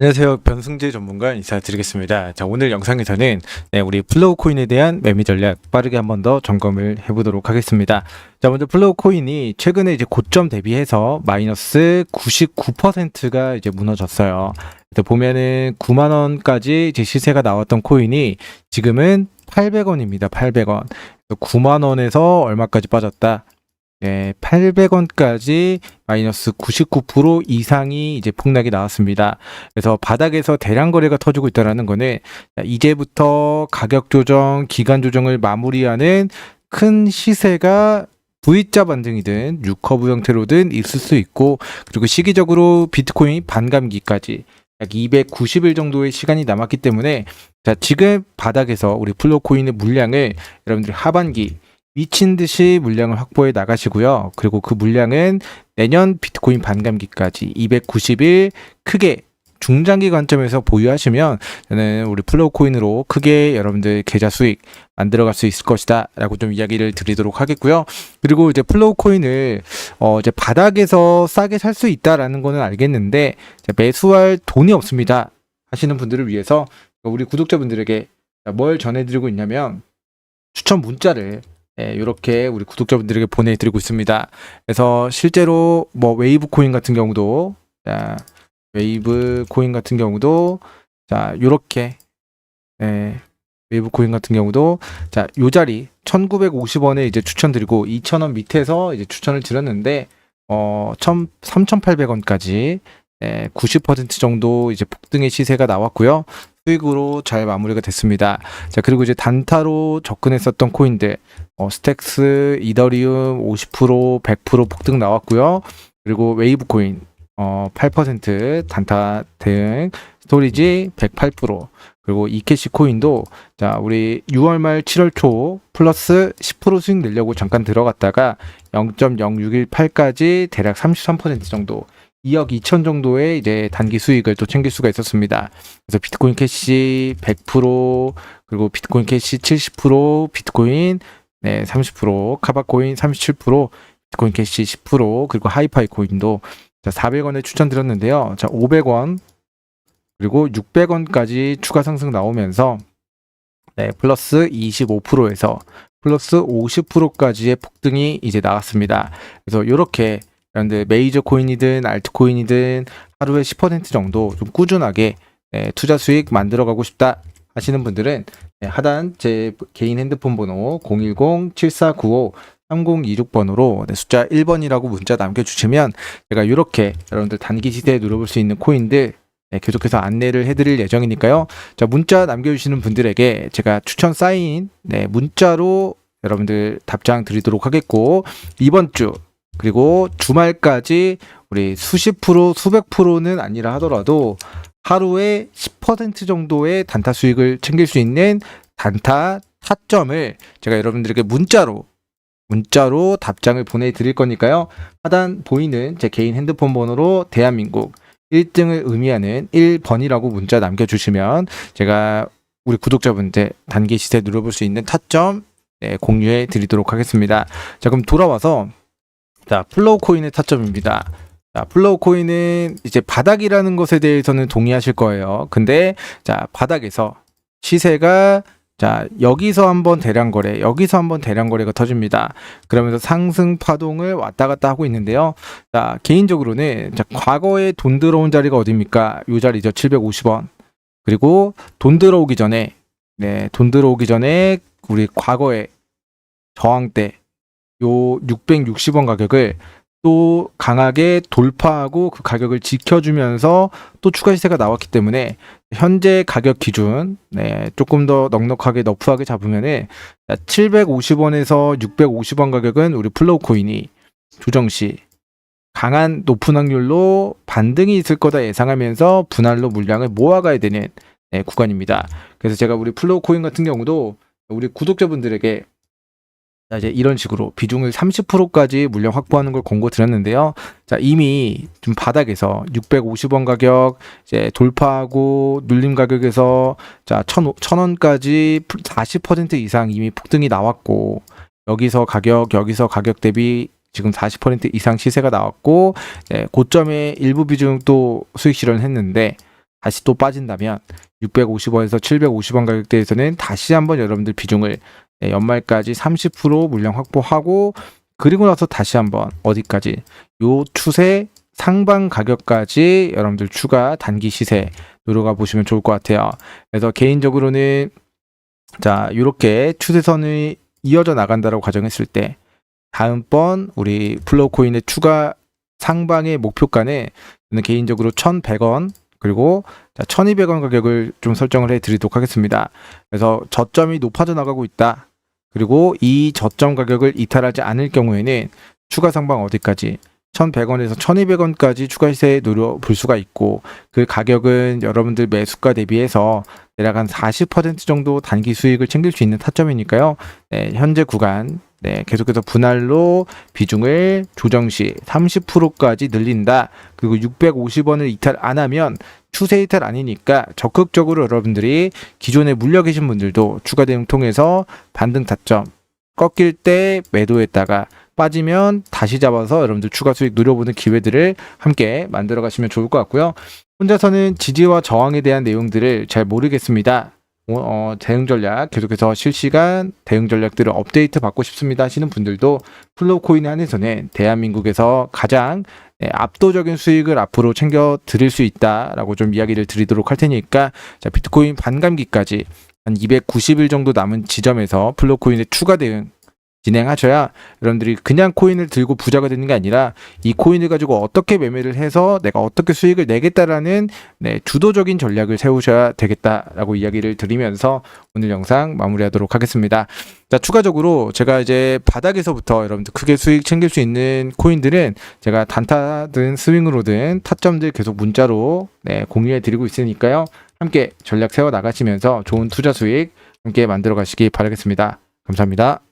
안녕하세요. 변승재 전문가 인사드리겠습니다. 자, 오늘 영상에서는 네, 우리 플로우 코인에 대한 매매 전략 빠르게 한 번 더 점검을 해보도록 하겠습니다. 자, 먼저 플로우 코인이 최근에 이제 고점 대비해서 마이너스 99%가 이제 무너졌어요. 보면은 9만 원까지 이제 시세가 나왔던 코인이 지금은 800원입니다. 800원. 9만 원에서 얼마까지 빠졌다? 네, 800원까지 마이너스 99% 이상이 이제 폭락이 나왔습니다. 그래서 바닥에서 대량 거래가 터지고 있다는 거는 자, 이제부터 가격 조정, 기간 조정을 마무리하는 큰 시세가 V자 반등이든 U커브 형태로든 있을 수 있고 그리고 시기적으로 비트코인 반감기까지 약 290일 정도의 시간이 남았기 때문에 자 지금 바닥에서 우리 플로코인의 물량을 여러분들 하반기 미친 듯이 물량을 확보해 나가시고요. 그리고 그 물량은 내년 비트코인 반감기까지 290일 크게 중장기 관점에서 보유하시면 저는 우리 플로우 코인으로 크게 여러분들 계좌 수익 만들어갈 수 있을 것이다 라고 좀 이야기를 드리도록 하겠고요. 그리고 이제 플로우 코인을 어 이제 바닥에서 싸게 살 수 있다라는 거는 알겠는데 매수할 돈이 없습니다 하시는 분들을 위해서 우리 구독자분들에게 뭘 전해드리고 있냐면 추천 문자를 예, 이렇게 우리 구독자분들에게 보내드리고 있습니다. 그래서 실제로 뭐 웨이브 코인 같은 경우도 자, 웨이브 코인 같은 경우도 자, 요렇게 예, 웨이브 코인 같은 경우도 자, 요 자리 1950원에 이제 추천드리고 2000원 밑에서 이제 추천을 드렸는데 어, 3800원까지 예, 90% 정도 이제 폭등의 시세가 나왔고요. 수익으로 잘 마무리가 됐습니다. 자, 그리고 이제 단타로 접근했었던 코인들, 어, 스택스, 이더리움 50%, 100% 폭등 나왔고요. 그리고 웨이브 코인, 어, 8% 단타 대응, 스토리지 108%, 그리고 이캐시 코인도 자, 우리 6월 말 7월 초 플러스 10% 수익 내려고 잠깐 들어갔다가 0.0618까지 대략 33% 정도 2억 2천 정도의 이제 단기 수익을 또 챙길 수가 있었습니다. 그래서 비트코인 캐시 100% 그리고 비트코인 캐시 70% 비트코인 네, 30% 카바코인 37% 비트코인 캐시 10% 그리고 하이파이 코인도 자, 400원에 추천드렸는데요. 자, 500원 그리고 600원까지 추가 상승 나오면서 네, 플러스 25%에서 플러스 50%까지의 폭등이 이제 나왔습니다. 그래서 이렇게 여러분들 메이저 코인이든 알트코인이든 하루에 10% 정도 좀 꾸준하게 네, 투자 수익 만들어가고 싶다 하시는 분들은 네, 하단 제 개인 핸드폰 번호 010-7495-3026번으로 네, 숫자 1번이라고 문자 남겨주시면 제가 이렇게 여러분들 단기 시대에 누려볼 수 있는 코인들 네, 계속해서 안내를 해드릴 예정이니까요. 자 문자 남겨주시는 분들에게 제가 추천 사인 네, 문자로 여러분들 답장 드리도록 하겠고 이번 주 그리고 주말까지 우리 수십 프로, 수백 프로는 아니라 하더라도 하루에 10% 정도의 단타 수익을 챙길 수 있는 단타 타점을 제가 여러분들에게 문자로 문자로 답장을 보내드릴 거니까요. 하단 보이는 제 개인 핸드폰 번호로 대한민국 1등을 의미하는 1번이라고 문자 남겨주시면 제가 우리 구독자분들 단기 시세 누려볼 수 있는 타점 네, 공유해 드리도록 하겠습니다. 자, 그럼 돌아와서 자, 플로우 코인의 타점입니다. 자, 플로우 코인은 이제 바닥이라는 것에 대해서는 동의하실 거예요. 근데 자, 바닥에서 시세가 자, 여기서 한번 대량 거래, 여기서 한번 대량 거래가 터집니다. 그러면서 상승 파동을 왔다 갔다 하고 있는데요. 자, 개인적으로는 자, 과거에 돈 들어온 자리가 어디입니까? 요 자리죠. 750원. 그리고 돈 들어오기 전에 네, 돈 들어오기 전에 우리 과거에 저항 때 요 660원 가격을 또 강하게 돌파하고 그 가격을 지켜주면서 또 추가 시세가 나왔기 때문에 현재 가격 기준 네, 조금 더 넉넉하게 너프하게 잡으면은 750원에서 650원 가격은 우리 플로우 코인이 조정 시 강한 높은 확률로 반등이 있을 거다 예상하면서 분할로 물량을 모아가야 되는 네, 구간입니다. 그래서 제가 우리 플로우 코인 같은 경우도 우리 구독자분들에게 자, 이제 이런 식으로 비중을 30%까지 물량 확보하는 걸 권고 드렸는데요. 자, 이미 좀 바닥에서 650원 가격 이제 돌파하고 눌림 가격에서 자, 1,000원까지 40% 이상 이미 폭등이 나왔고 여기서 가격, 여기서 가격 대비 지금 40% 이상 시세가 나왔고 예, 고점에 일부 비중 또 수익 실현했는데 다시 또 빠진다면 650원에서 750원 가격대에서는 다시 한번 여러분들 비중을 네, 연말까지 30% 물량 확보하고 그리고 나서 다시 한번 어디까지 요 추세 상방 가격까지 여러분들 추가 단기 시세 노려가 보시면 좋을 것 같아요. 그래서 개인적으로는 자 이렇게 추세선이 이어져 나간다라고 가정했을 때 다음번 우리 플로우 코인의 추가 상방의 목표가는 저는 개인적으로 1,100원 그리고 자, 1,200원 가격을 좀 설정을 해 드리도록 하겠습니다. 그래서 저점이 높아져 나가고 있다. 그리고 이 저점 가격을 이탈하지 않을 경우에는 추가 상방 어디까지 1,100원에서 1,200원까지 추가 시세 노려 볼 수가 있고 그 가격은 여러분들 매수가 대비해서 대략 한 40% 정도 단기 수익을 챙길 수 있는 타점이니까요. 네, 현재 구간 네, 계속해서 분할로 비중을 조정 시 30%까지 늘린다. 그리고 650원을 이탈 안 하면 추세 이탈 아니니까 적극적으로 여러분들이 기존에 물려 계신 분들도 추가 대응 통해서 반등 타점 꺾일 때 매도했다가 빠지면 다시 잡아서 여러분들 추가 수익 누려보는 기회들을 함께 만들어 가시면 좋을 것 같고요. 혼자서는 지지와 저항에 대한 내용들을 잘 모르겠습니다. 어, 어, 대응 전략 계속해서 실시간 대응 전략들을 업데이트 받고 싶습니다 하시는 분들도 플로우 코인에 한해서는 대한민국에서 가장 네, 압도적인 수익을 앞으로 챙겨 드릴 수 있다라고 좀 이야기를 드리도록 할 테니까 자 비트코인 반감기까지 한 290일 정도 남은 지점에서 플로우 코인의 추가 대응 진행하셔야 여러분들이 그냥 코인을 들고 부자가 되는 게 아니라 이 코인을 가지고 어떻게 매매를 해서 내가 어떻게 수익을 내겠다라는 네, 주도적인 전략을 세우셔야 되겠다라고 이야기를 드리면서 오늘 영상 마무리하도록 하겠습니다. 자, 추가적으로 제가 이제 바닥에서부터 여러분들 크게 수익 챙길 수 있는 코인들은 제가 단타든 스윙으로든 타점들 계속 문자로 네, 공유해 드리고 있으니까요. 함께 전략 세워 나가시면서 좋은 투자 수익 함께 만들어 가시기 바라겠습니다. 감사합니다.